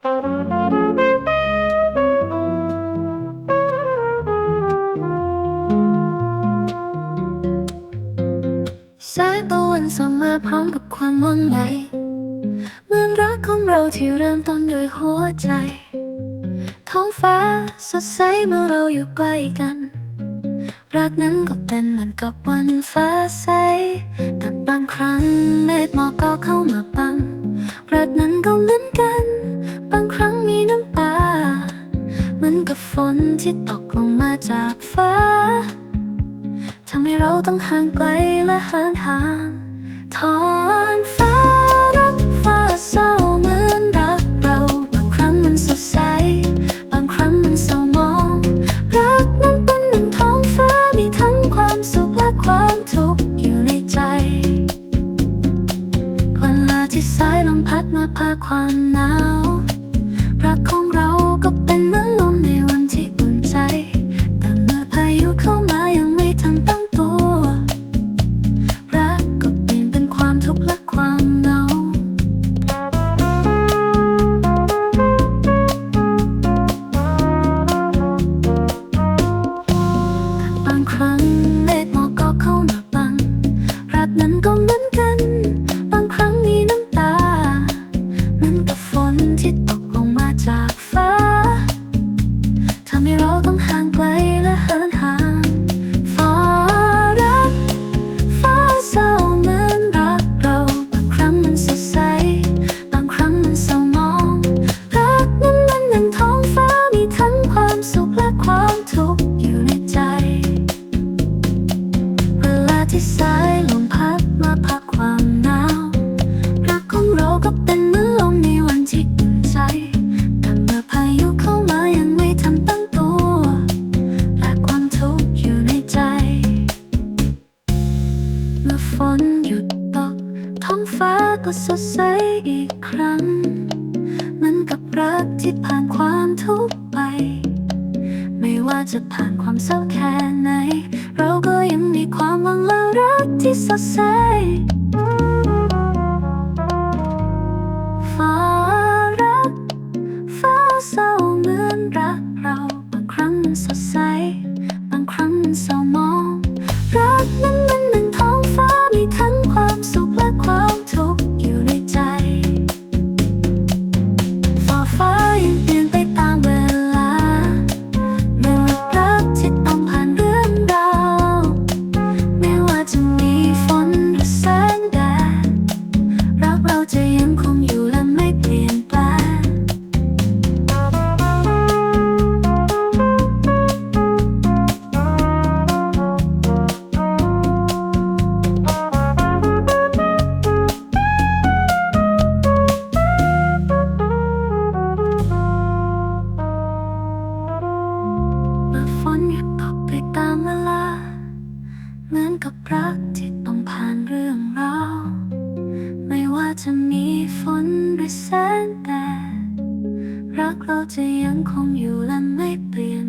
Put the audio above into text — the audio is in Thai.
สายตะวันส่องมาพร้อมกับความว่องไวเหมือนรักของเราที่เริ่มต้นด้วยหัวใจ ท้องฟ้าสดใสเมื่อเราอยู่ใกล้กัน รักนั้นก็เป็นเหมือนกับวันฟ้าใส แต่บางครั้งเมฆหมอกก็เข้ามาบัง รักนั้นก็เหมือนกัน กับฝนที่ตกลงมาจากฟ้าทำให้เราต้องห่างไกลและห่างห่างทอนฟ้ารักฟ้าเศร้าเหมือนรักเรา บางครั้งมันสดใส บางครั้งมันเศร้ามอง รักนั้นเป็นหนึ่งท้องฟ้ามีทั้งความสุขและความทุกข์อยู่ในใจเวลาที่สายลมพัดมาพาความหนาวรักของเราก็เป็นเหมือน รักนั้นก็เหมือนกัน บางครั้งมีน้ำตามือนกับฝนที่ตกลงมาจากฟ้าทำให้เราต้องห่างไกลและเหินห่างฟ้ารักฟ้าเศร้าเหมือนรักเราบางครั้งมันสดใส บางครั้งมันเศร้ามองรักนั้นมันเหนึ่งท้องฟ้ามีทั้งความสุขและความทุกข์อยู่ในใจ เวลาที่สายลม มาพักความหนาวรักของเราก็เป็นเหมือนลมในวันที่อุ่นใจแต่เมื่อพายุเข้ามายังไม่ทันตั้งตัวและความทุกข์อยู่ในใจ เมื่อฝนหยุดตกท้องฟ้าก็สดใสอีกครั้งเหมือนกับรักที่ผ่านความทุกข์ไป ไม่ว่าจะผ่านความเศร้าแค่ไหน รักที่ เหมือนกับรักที่ต้องผ่านเรื่องราวไม่ว่าจะมีฝนหรือแสงแดดรักเราจะยังคงอยู่และไม่เปลี่ยน